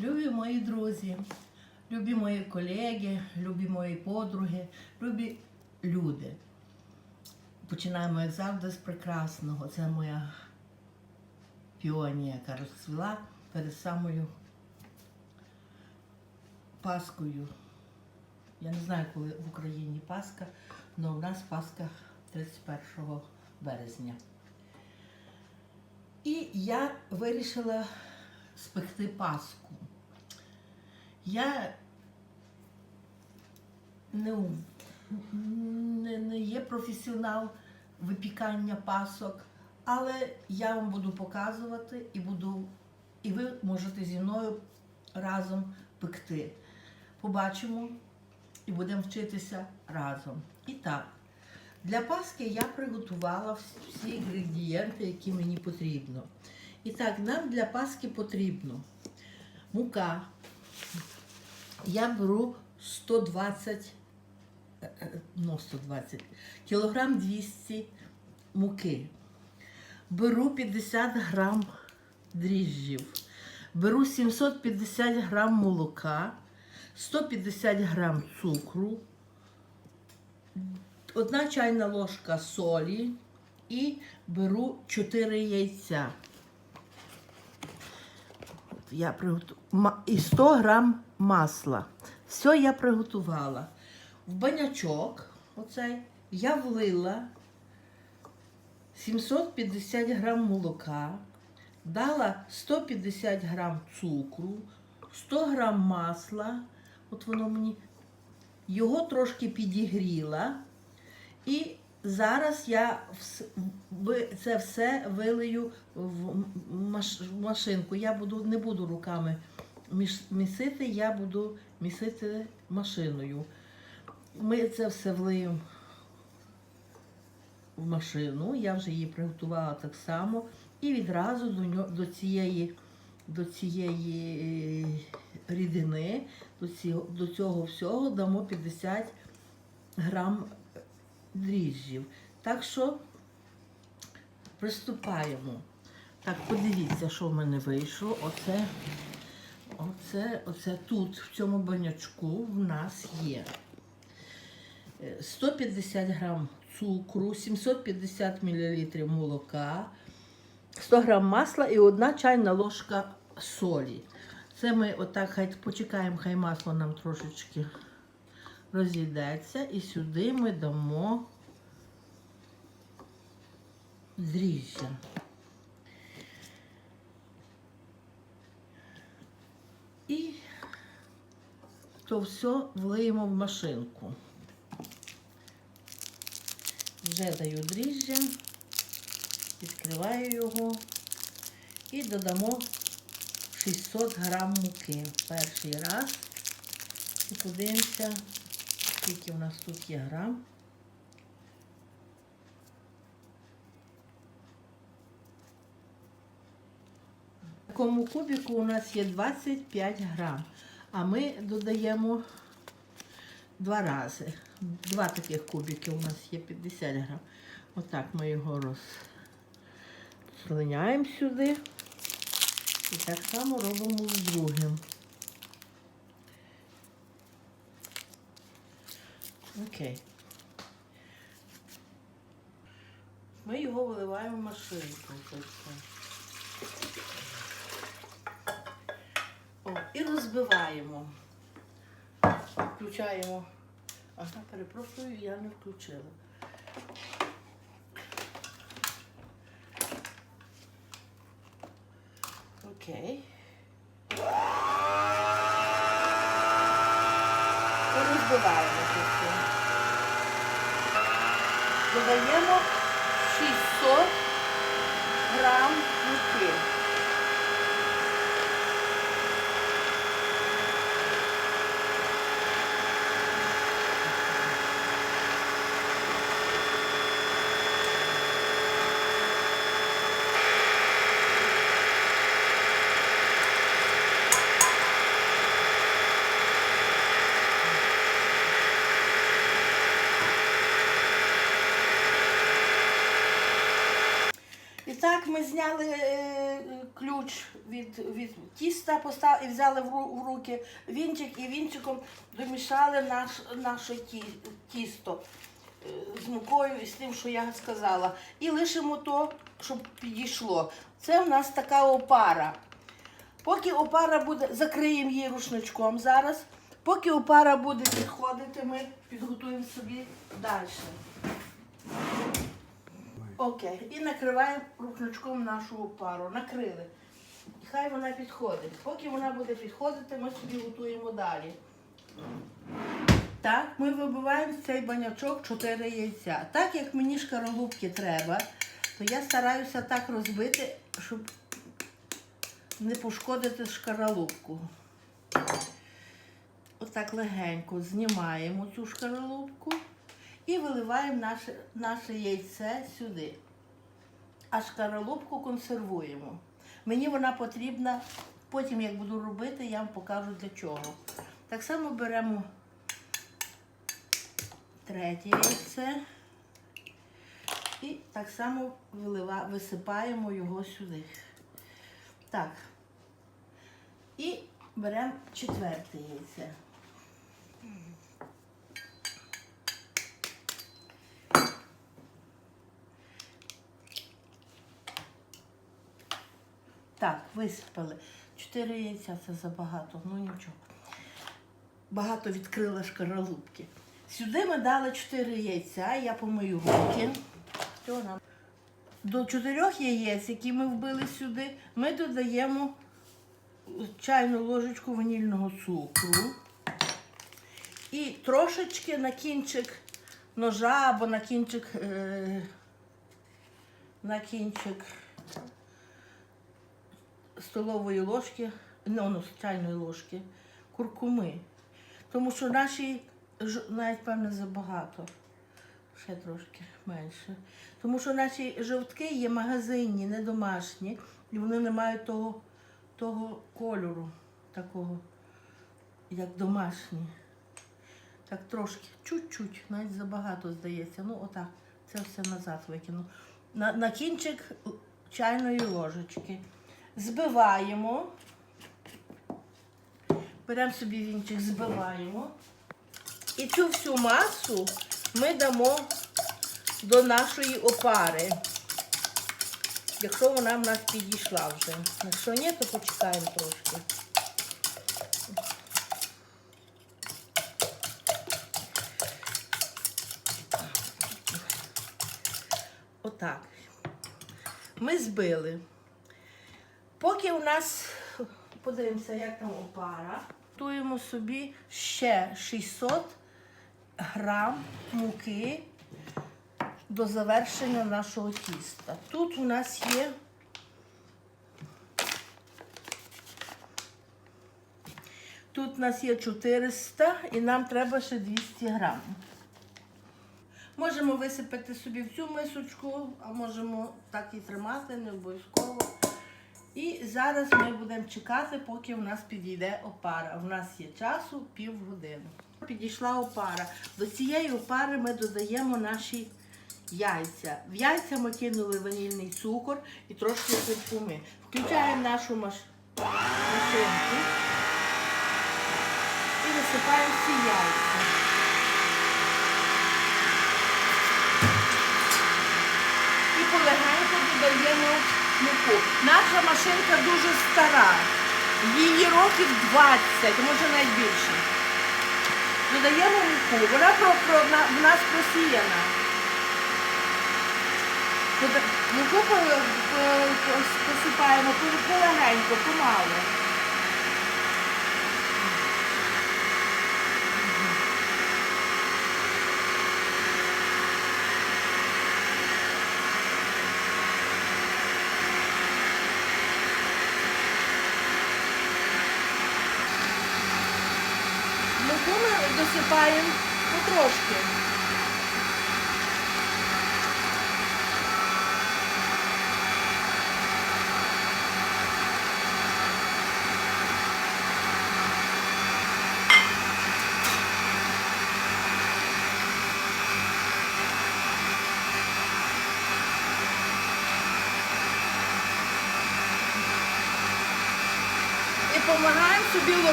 Любі мої друзі, любі мої колеги, любі мої подруги, любі люди. Починаємо, як завжди, з прекрасного. Це моя піонія, яка розцвіла перед самою Паскою. Я не знаю, коли в Україні Пасха, але у нас Пасха 31 березня. І я вирішила спекти Пасху. Я не, не, не є професіонал випікання пасок, але я вам буду показувати і буду, і ви можете зі мною разом пекти. Побачимо і будемо вчитися разом. І так, для паски я приготувала всі інгредієнти, які мені потрібно. І так, нам для паски потрібно мука. Я беру 120, е, е, ну 120, кілограм 200 муки. Беру 50 грам дріжджів. Беру 750 грам молока, 150 грам цукру, одна чайна ложка солі і беру 4 яйця. Я приготу... І 100 грам масла. Все я приготувала. В банячок оцей я влила 750 грам молока, дала 150 грам цукру, 100 грам масла. От воно мені його трошки підігріла. І зараз я це все вилию в машинку. Я буду, не буду руками місити, я буду місити машиною. Ми це все влиємо в машину. Я вже її приготувала так само. І відразу до, нього, до цієї, до цієї рідини, до цього, до цього всього дамо 50 грам дріжджів. Так що приступаємо. Так, подивіться, що в мене вийшло. Оце, оце, оце тут, в цьому банячку, в нас є е, 150 грам цукру, 750 мл молока, 100 грам масла і одна чайна ложка солі. Це ми отак хай почекаємо, хай масло нам трошечки розійдеться. І сюди ми дамо дріжджя. І то все влиємо в машинку. Вже даю дріжджя, відкриваю його і додамо 600 грам муки. Перший раз. І подивимося, скільки у нас тут є грам. В такому кубіку у нас є 25 грам, а ми додаємо два рази. Два таких кубики у нас є 50 грам. Отак ми його розслиняємо сюди. І так само робимо з другим. Окей. Ми його виливаємо в машинку. О, і розбиваємо. Включаємо. Ага, перепрошую, я не включила. Окей. Розбиваємо все. Додаємо 600 грам муки. Зняли е, ключ від, від тіста постав, і взяли в руки вінчик і вінчиком домішали наш, наше ті, тісто е, з мукою і з тим, що я сказала. І лишимо то, щоб підійшло. Це в нас така опара. Поки опара буде, закриємо її рушничком зараз. Поки опара буде підходити, ми підготуємо собі далі. Окей. І накриваємо рушничком нашу опару. Накрили. Хай вона підходить. Поки вона буде підходити, ми собі готуємо далі. Так, ми вибиваємо з цей банячок 4 яйця. Так як мені шкаралупки треба, то я стараюся так розбити, щоб не пошкодити шкаралупку. Отак легенько знімаємо цю шкаралупку і виливаємо наше, наше яйце сюди. А шкаралупку консервуємо. Мені вона потрібна, потім як буду робити, я вам покажу для чого. Так само беремо третє яйце і так само вилива, висипаємо його сюди. Так. І беремо четверте яйце. Так, висипали. Чотири яйця це забагато, ну нічого. Багато відкрила шкаралупки. Сюди ми дали чотири яйця, я помию руки. До чотирьох яєць, які ми вбили сюди, ми додаємо чайну ложечку ванільного цукру. І трошечки на кінчик ножа або на кінчик, е, на кінчик столової ложки, ну, ну, чайної ложки, куркуми. Тому що наші навіть певне забагато. Ще трошки менше. Тому що наші жовтки є магазинні, не домашні, і вони не мають того, того кольору, такого, як домашні. Так трошки, чуть-чуть, навіть забагато здається. Ну, отак, це все назад викину. На, на кінчик чайної ложечки. Збиваємо. Беремо собі вінчик, збиваємо. І цю всю масу ми дамо до нашої опари. Якщо вона в нас підійшла вже. Якщо ні, то почекаємо трошки. Отак. Ми збили. Поки у нас, подивимося, як там опара, готуємо собі ще 600 грам муки до завершення нашого тіста. Тут у нас є Тут у нас є 400 і нам треба ще 200 грам. Можемо висипати собі в цю мисочку, а можемо так і тримати, не обов'язково. І зараз ми будемо чекати, поки в нас підійде опара. У нас є часу півгодини. Підійшла опара. До цієї опари ми додаємо наші яйця. В яйця ми кинули ванільний цукор і трошки куркуми. Включаємо нашу маш... машинку і висипаємо всі яйця. І полегенько додаємо муку. Наша машинка дуже стара. Її років 20, може навіть більше. Додаємо муку. Вона про, про, на- в нас просіяна. Муку по- по- по- посипаємо по- полегенько, помалу. Муку ми досипаємо потрошки.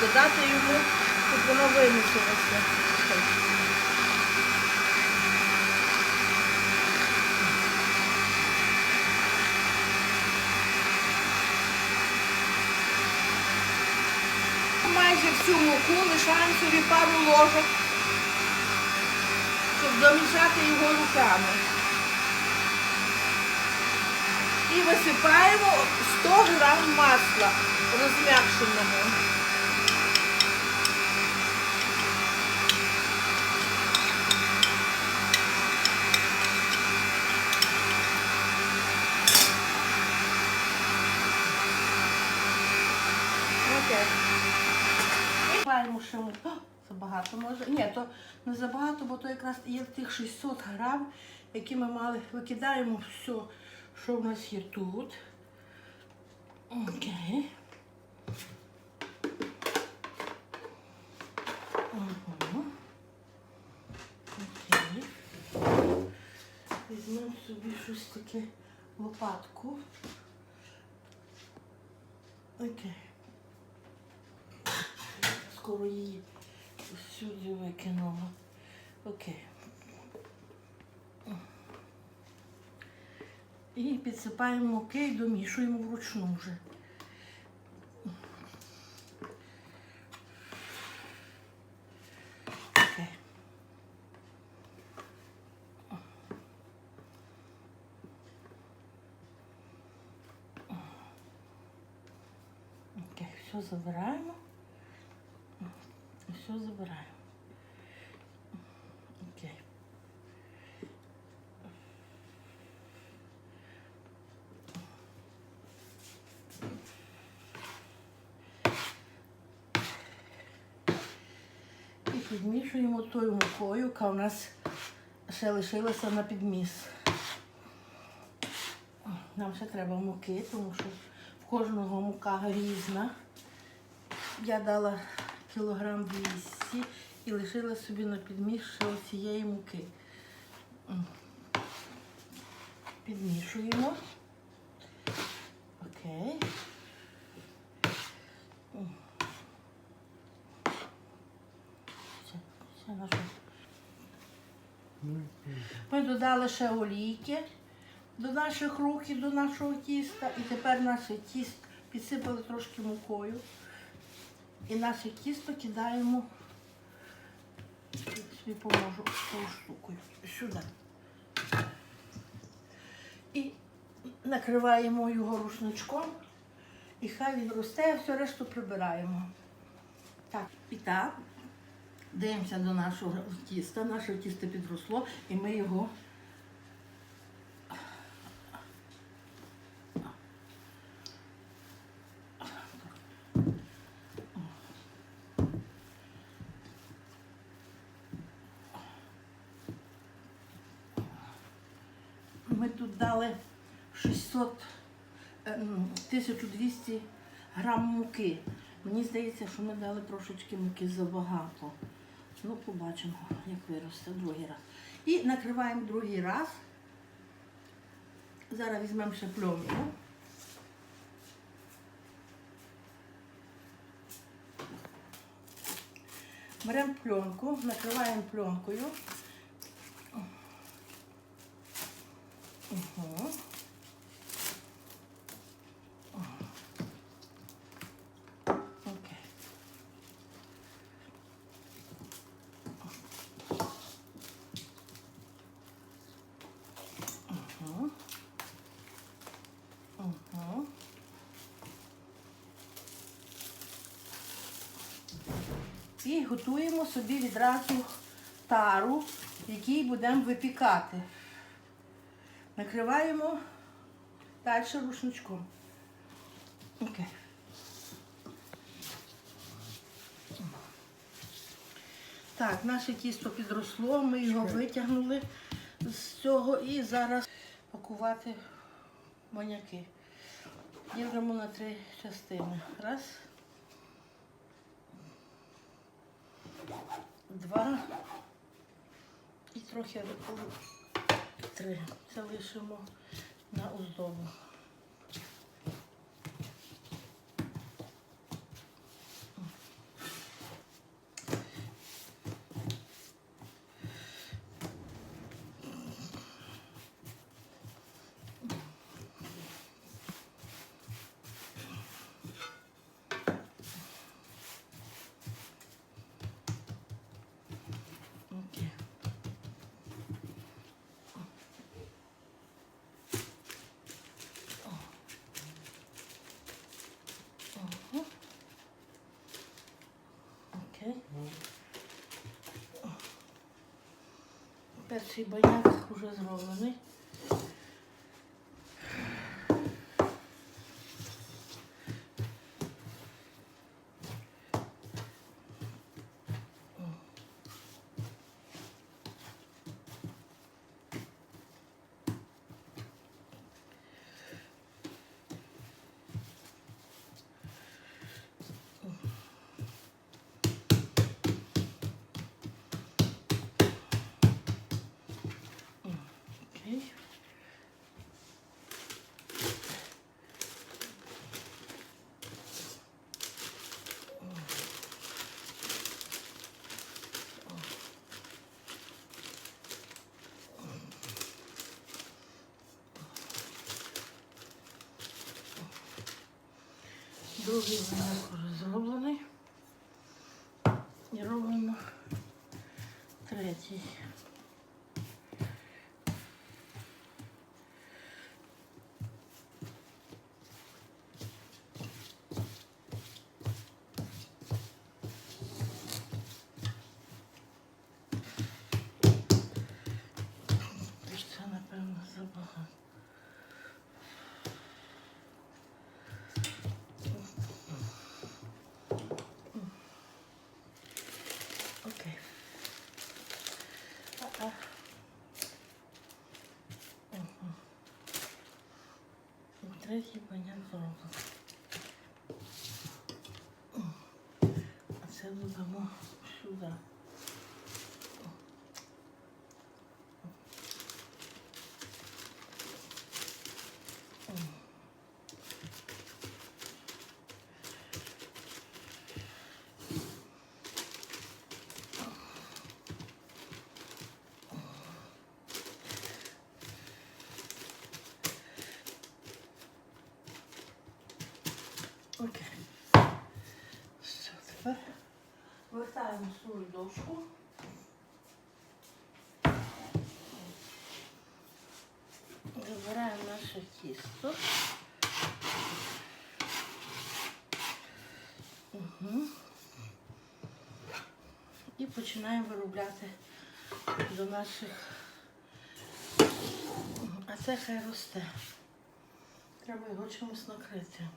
Це тісто, дати йому, щоб воно вимісилося. Майже всю муку лишаємо собі пару ложок, щоб домішати його руками. І висипаємо 100 грам масла розм'якшеного. Окей. Висипаємо ще забагато може. Ні, то не забагато, бо то якраз є тих 600 грам, які ми мали. Викидаємо все, що в нас є тут. Окей. Угу. Окей. Візьмемо собі щось таке лопатку. Окей. Скоро її всюди викинула. Окей. І підсипаємо муки і домішуємо вручну вже. Окей, все забираємо. Все. Окей. І підмішуємо тою мукою, яка у нас ще лишилася на підміс. Нам ще треба муки, тому що в кожного мука різна. Я дала кілограм 200 і лишила собі на підміс ще оцієї муки. Підмішуємо. Окей. Ми додали ще олійки до наших рук і до нашого тіста. І тепер наше тісто підсипали трошки мукою. І наше тісто кидаємо, собі поможу цією штукою, сюди. І накриваємо його рушничком, і хай він росте, а все решту прибираємо. Так, і так, дивимося до нашого тіста. Наше тісто підросло, і ми його Тут 600, ем, 1200 грам муки. Мені здається, що ми дали трошечки муки забагато. Ну, побачимо, як виросте другий раз. І накриваємо другий раз. Зараз візьмемо ще пленку. Беремо пленку, накриваємо пленкою. Угу. І готуємо собі відразу тару, в якій будемо випікати. Накриваємо далі рушничком. Окей. Так, наше тісто підросло, ми його витягнули з цього і зараз пакувати маняки. Ділимо на три частини. Раз. Два. І трохи три. залишимо на оздобу. Перший баняк вже зроблений. Другий виник вже зроблений. І робимо третій. Тож Це, напевно, забагато. Окей. А-а. Мгм. Третій баняк зроблений. А це додамо сюди. Окей. Все, тепер свою дошку. Забираємо наше тісто. Угу. І починаємо виробляти до наших. А це хай росте. Треба його чимось накрити.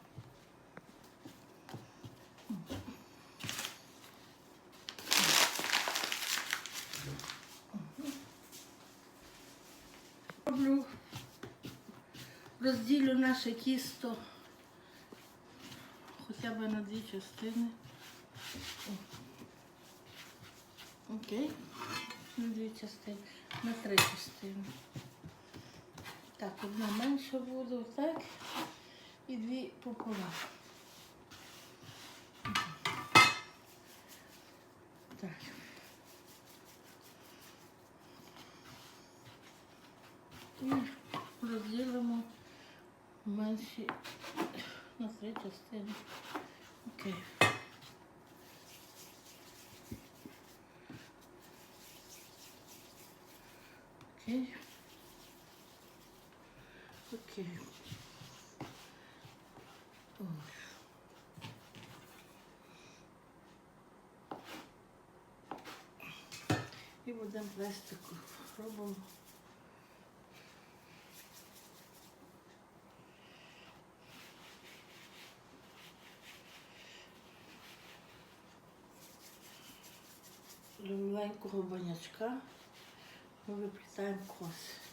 Роблю, розділю наше тісто хоча б на дві частини. Окей, на дві частини, на три частини. Так, одна менша буде, так, і дві пополам. Так. І розділимо менші на три частини. Окей. Окей. Окей. Ой. І будемо пластику. Робимо. До маленького банячка ми виплітаємо коси.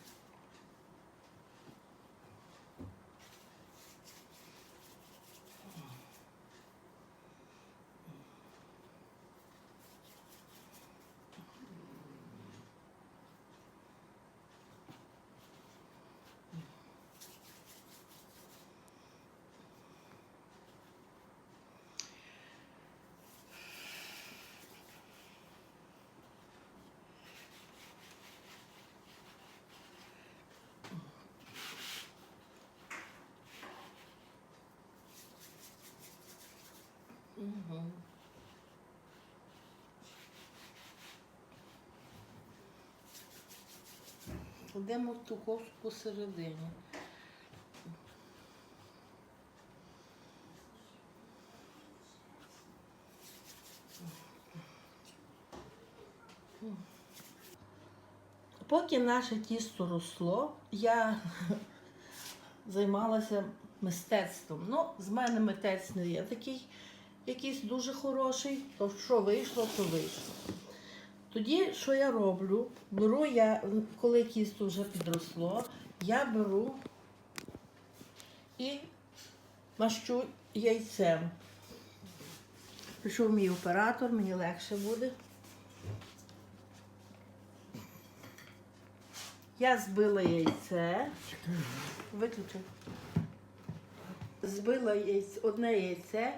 Угу. Кладемо в ту косу посередині. Поки наше тісто росло, я займалася мистецтвом. Ну, з мене митець не є такий якийсь дуже хороший, то що вийшло, то вийшло. Тоді, що я роблю? Беру я, коли тісто вже підросло, я беру і мащу яйцем. Прийшов мій оператор, мені легше буде. Я збила яйце. Виключив. Збила яйце, одне яйце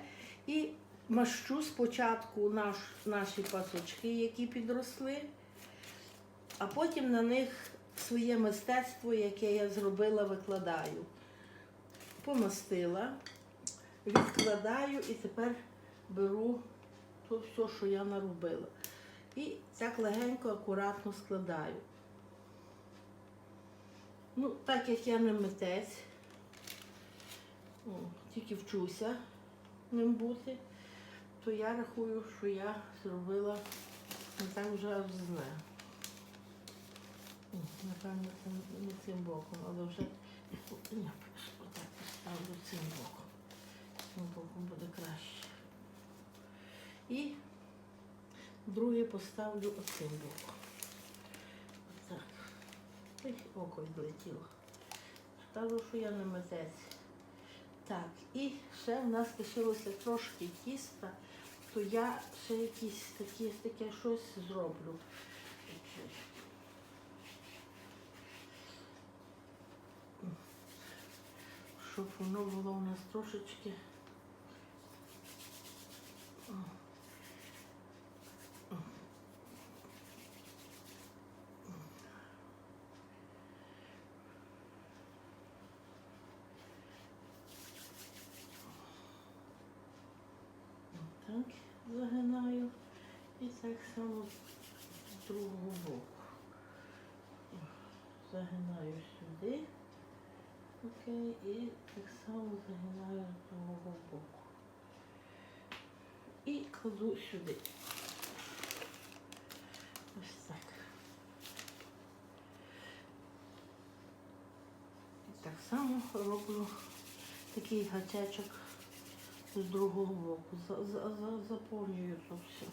і мащу спочатку наш, наші пасочки, які підросли, а потім на них своє мистецтво, яке я зробила, викладаю. Помастила, відкладаю і тепер беру то все, що я наробила. І так легенько, акуратно складаю. Ну, так як я не митець, о, тільки вчуся ним бути, то я рахую, що я зробила не так вже аж зле. Напевно, це не цим боком, але вже ні, отак поставлю цим боком. Цим боком буде краще. І друге поставлю оцим боком. Отак. Ой, око відлетіло. Кажу, що я не митець. Так, і ще в нас лишилося трошки тіста, то я ще якісь такі, таке щось зроблю. Щоб воно було у нас трошечки. Так, загинаю. І так само з другого боку. Загинаю сюди. Окей, і так само загинаю з другого боку. І кладу сюди. Ось так. І так само роблю такий гачечок з другого боку. За, за, за, заповнюю то все.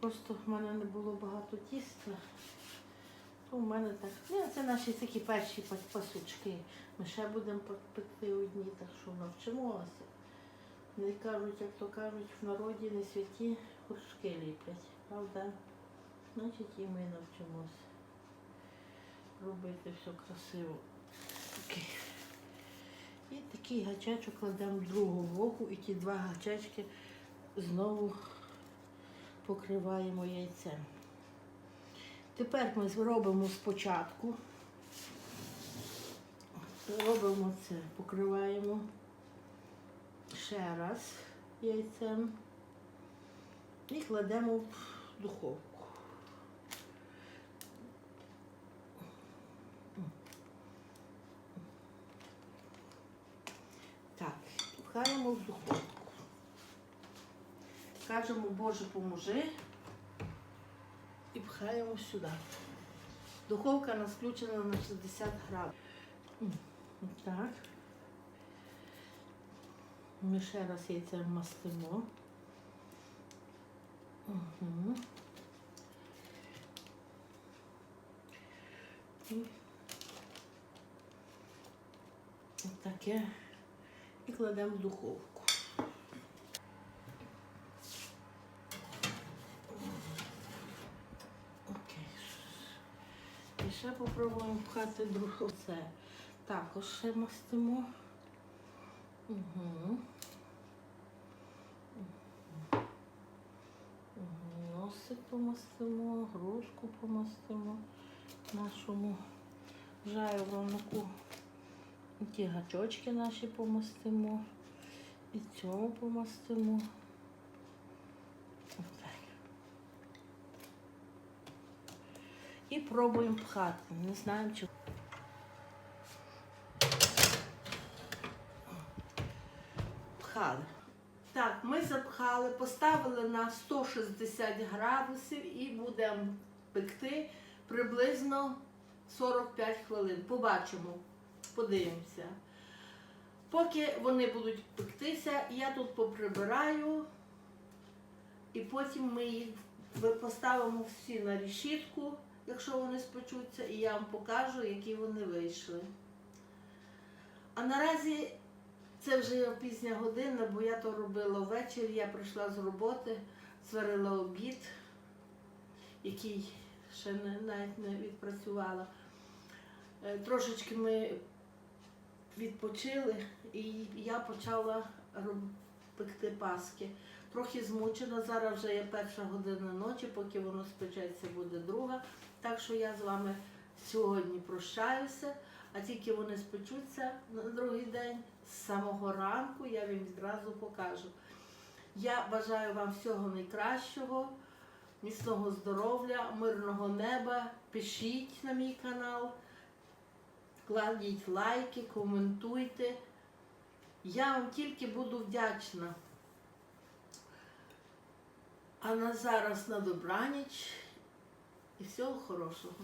Просто в мене не було багато тіста. То в мене так. Ну, це наші такі перші па- пасочки. Ми ще будемо пек- пекти одні, так що навчимося. Не кажуть, як то кажуть, в народі не святі горшки ліплять, правда? Значить і ми навчимося робити все красиво. Окей. І такий гачечок кладемо з другого боку, і ті два гачечки знову покриваємо яйцем. Тепер ми зробимо спочатку. Робимо це, покриваємо ще раз яйцем і кладемо в духовку. Так, пхаємо в духовку. Кажемо, Боже, поможи. І пхаємо сюди. Духовка нас включена на 60 градусів. Так. Ми ще раз яйцем мастимо. Угу. Таке. І кладемо в духовку. І ще попробуємо пхати другу. Це також ще мастимо. Угу. Носик помастимо, грушку помастимо нашому жайворонку. Ті гачочки наші помастимо. І цього помастимо. І пробуємо пхати. Не знаємо, чи пхали. Так, ми запхали, поставили на 160 градусів і будемо пекти приблизно 45 хвилин. Побачимо, подивимося. Поки вони будуть пектися, я тут поприбираю, і потім ми їх поставимо всі на решітку, якщо вони спечуться, і я вам покажу, які вони вийшли. А наразі це вже пізня година, бо я то робила ввечері, я прийшла з роботи, зварила обід, який ще навіть не відпрацювала. Е, Трошечки ми відпочили, і я почала пекти паски. Трохи змучена, зараз вже є перша година ночі, поки воно спечеться, буде друга. Так що я з вами сьогодні прощаюся, а тільки вони спечуться на другий день, з самого ранку я вам відразу покажу. Я бажаю вам всього найкращого, міцного здоров'я, мирного неба. Пишіть на мій канал, кладіть лайки, коментуйте. Я вам тільки буду вдячна. А на зараз на добраніч і всього хорошого.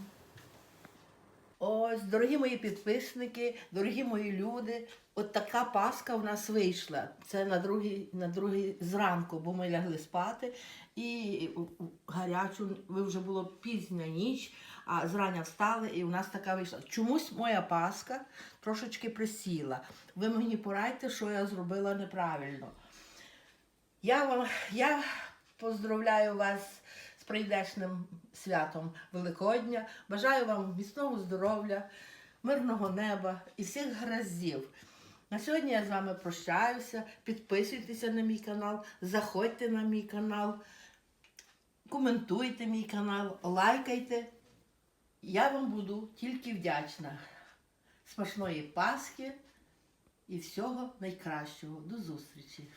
Ось, дорогі мої підписники, дорогі мої люди, от така паска в нас вийшла. Це на другий, на другий зранку, бо ми лягли спати і гарячу, ви вже було пізня ніч, а зрання встали, і у нас така вийшла. Чомусь моя паска трошечки присіла. Ви мені порадьте, що я зробила неправильно. Я вам я поздравляю вас з прийдешним святом Великодня. Бажаю вам міцного здоров'я, мирного неба і всіх гараздів. На сьогодні я з вами прощаюся. Підписуйтеся на мій канал, заходьте на мій канал, коментуйте мій канал, лайкайте. Я вам буду тільки вдячна. Смачної Пасхи і всього найкращого. До зустрічі!